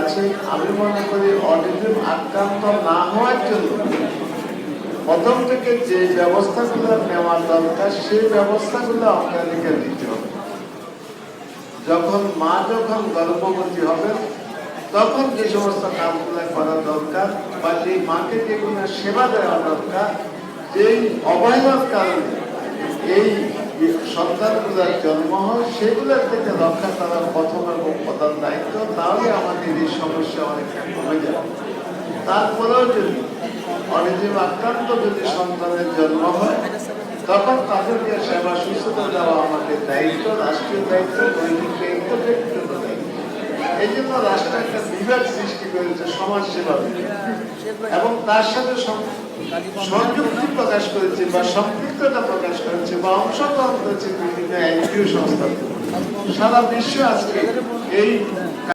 আছে আমি মনে করি অটিজম আক্রান্ত না হওয়ার জন্য প্রথম থেকে যে ব্যবস্থাগুলো নেওয়া দরকার, সেই ব্যবস্থাগুলো আপনাদেরকে নিতে হবে। যখন মা যখন গর্ভবতী হবে, তখন যে সমস্ত কাজগুলো করা দরকার বা যে মাকে যেগুলো সেবা দেওয়া দরকার, যেই অবহেলার কারণে এই সন্তানগুলোর জন্ম হয়, সেগুলোর থেকে রক্ষা করার প্রথম এবং প্রধান দায়িত্ব, তাহলে আমাদের এই সমস্যা অনেকটা কমে যাবে। তারপরেও যদি অনিজীব আক্রান্ত যদি সন্তানের জন্ম হয়, তখন তাদেরকে সেবা সুস্থতা দেওয়া আমাদের দায়িত্ব, রাষ্ট্রীয় দায়িত্ব, দৈনিক এই সমাজ সেবা এবং তার সাথে সংযুক্তি প্রকাশ করেছে বা সম্পৃক্ততা প্রকাশ করেছে বা অংশগ্রহণ করেছে বিভিন্ন সংস্থা। সারা বিশ্ব আজকে এই